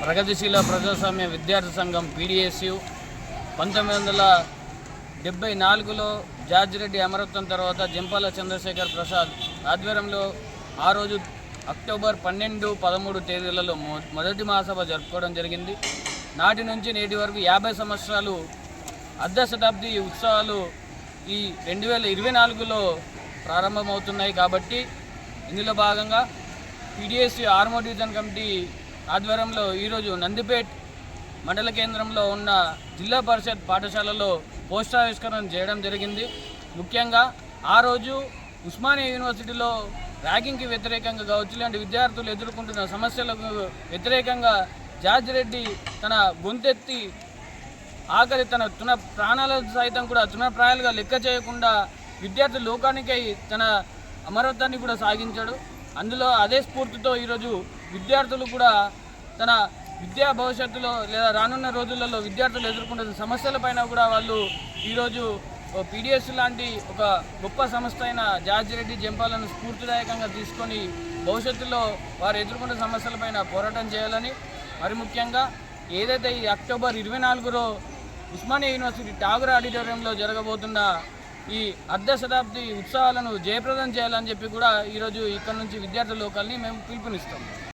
ప్రగతిశీల ప్రజాస్వామ్య విద్యార్థి సంఘం పీడిఎస్యు పంతొమ్మిది వందల డెబ్బై నాలుగులో జార్జ్ రెడ్డి అమరత్వం తర్వాత జంపాల చంద్రశేఖర్ ప్రసాద్ ఆధ్వర్యంలో ఆ రోజు అక్టోబర్ పన్నెండు పదమూడు తేదీలలో మొ- మొదటి మహాసభ జరుపుకోవడం జరిగింది. నాటి నుంచి నేటి వరకు యాభై సంవత్సరాలు అర్ధ శతాబ్ది ఉత్సవాలు ఈ రెండు వేల ఇరవై నాలుగులో ప్రారంభమవుతున్నాయి కాబట్టి ఇందులో భాగంగా పీడిఎస్సి ఆర్మో డివిజన్ కమిటీ ఆధ్వర్యంలో ఈరోజు నందిపేట్ మండల కేంద్రంలో ఉన్న జిల్లా పరిషత్ పాఠశాలలో పోస్టావిష్కరణ చేయడం జరిగింది. ముఖ్యంగా ఆ రోజు ఉస్మానియా యూనివర్సిటీలో ర్యాగింగ్కి వ్యతిరేకంగా కావచ్చు ఇలాంటి విద్యార్థులు ఎదుర్కొంటున్న సమస్యలకు వ్యతిరేకంగా జార్జ్ రెడ్డి తన గొంతెత్తి ఆఖరి తన తున ప్రాణాల సైతం కూడా తునప్రాయాలుగా లెక్క చేయకుండా విద్యార్థి లోకానికై తన అమరత్వాన్ని కూడా సాగించాడు. అందులో అదే స్ఫూర్తితో ఈరోజు విద్యార్థులు కూడా తన విద్యా భవిష్యత్తులో లేదా రానున్న రోజులలో విద్యార్థులు ఎదుర్కొంటున్న సమస్యలపైన కూడా వాళ్ళు ఈరోజు పీడిఎస్ లాంటి ఒక గొప్ప సంస్థ అయిన జార్జ్ రెడ్డి జంపాలను స్ఫూర్తిదాయకంగా తీసుకొని భవిష్యత్తులో వారు ఎదుర్కొంటున్న సమస్యలపైన పోరాటం చేయాలని మరి ముఖ్యంగా ఏదైతే ఈ అక్టోబర్ ఇరవై నాలుగులో ఉస్మానియా యూనివర్సిటీ టాగర్ ఆడిటోరియంలో జరగబోతున్న ఈ అర్ధ శతాబ్ది ఉత్సవాలను జయప్రదం చేయాలని చెప్పి కూడా ఈరోజు ఇక్కడ నుంచి విద్యార్థి లోకల్ని మేము పిలుపునిస్తాం.